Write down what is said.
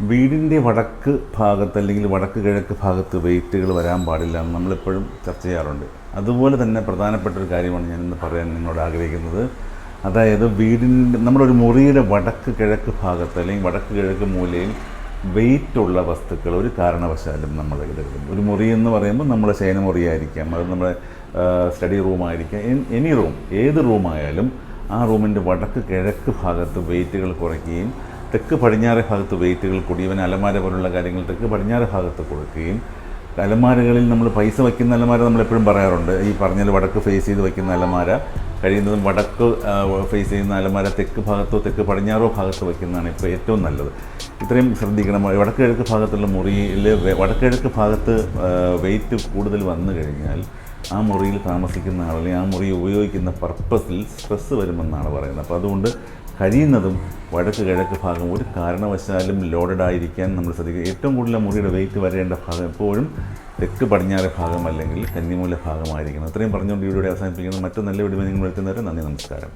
വീടിന്റെ വടക്ക് ഭാഗത്ത് അല്ലെങ്കിൽ വടക്ക് കിഴക്ക് ഭാഗത്ത് വെയിറ്റുകൾ വരാൻ പാടില്ല എന്ന് നമ്മളെപ്പോഴും ചർച്ച ചെയ്യാറുണ്ട്. അതുപോലെ തന്നെ പ്രധാനപ്പെട്ട ഒരു കാര്യമാണ് ഞാൻ ഇന്ന് പറയാൻ നിങ്ങളോട് ആഗ്രഹിക്കുന്നത്. അതായത് വീടിന്റെ നമ്മുടെ ഒരു മുറിയുടെ വടക്ക് കിഴക്ക് ഭാഗത്ത് അല്ലെങ്കിൽ വടക്ക് കിഴക്ക് മൂലയിൽ വെയിറ്റുള്ള വസ്തുക്കൾ ഒരു കാരണവശാലും നമ്മൾ ഇടരുത് ഒരു മുറി എന്ന് പറയുമ്പോൾ നമ്മുടെ ശയനമുറിയായിരിക്കാം അത് നമ്മുടെ സ്റ്റഡി റൂമായിരിക്കാം എനി റൂം ഏത് റൂമായാലും ആ റൂമിന്റെ വടക്ക് കിഴക്ക് ഭാഗത്ത് വെയിറ്റുകൾ കുറയ്ക്കുകയും തെക്ക് പടിഞ്ഞാറ് ഭാഗത്ത് വെയിറ്റുകൾ കൂടിയവൻ അലമാര പോലുള്ള കാര്യങ്ങൾ തെക്ക് പടിഞ്ഞാറ് ഭാഗത്ത് കൊടുക്കുകയും അലമാരകളിൽ നമ്മൾ പൈസ വയ്ക്കുന്ന അലമാര നമ്മൾ എപ്പോഴും പറയാറുണ്ട്. ഈ പറഞ്ഞത് വടക്ക് ഫേസ് ചെയ്ത് വയ്ക്കുന്ന അലമാര കഴിയുന്നതും വടക്ക് ഫേസ് ചെയ്യുന്ന അലമാര തെക്ക് ഭാഗത്തോ തെക്ക് പടിഞ്ഞാറോ ഭാഗത്ത് വയ്ക്കുന്നതാണ് ഇപ്പോൾ ഏറ്റവും നല്ലത്. ഇത്രയും ശ്രദ്ധിക്കണം. വടക്ക് കിഴക്ക് ഭാഗത്തുള്ള മുറിയിൽ വടക്ക് കിഴക്ക് ഭാഗത്ത് വെയിറ്റ് കൂടുതൽ വന്നു കഴിഞ്ഞാൽ ആ മുറിയിൽ താമസിക്കുന്ന ആൾ ആ മുറി ഉപയോഗിക്കുന്ന പർപ്പസിൽ സ്ട്രെസ്സ് വരുമെന്നാണ് പറയുന്നത്. അപ്പോൾ അതുകൊണ്ട് കഴിയുന്നതും വടക്ക് കിഴക്ക് ഭാഗം ഒരു കാരണവശാലും ലോഡഡ് ആയിരിക്കാൻ നമ്മൾ ശ്രദ്ധിക്കുക. ഏറ്റവും കൂടുതൽ മുറിയുടെ വെയിറ്റ് വരേണ്ട ഭാഗം എപ്പോഴും തെക്ക് പടിഞ്ഞാറ് ഭാഗം അല്ലെങ്കിൽ കന്നിമൂല ഭാഗമായിരിക്കണം. അത്രയും പറഞ്ഞുകൊണ്ട് ഇവിടെ അവസാനിപ്പിക്കുന്നത് മറ്റു നല്ല വീഡിയോ നിങ്ങൾ എത്തുന്നവരെ നന്ദി നമസ്കാരം.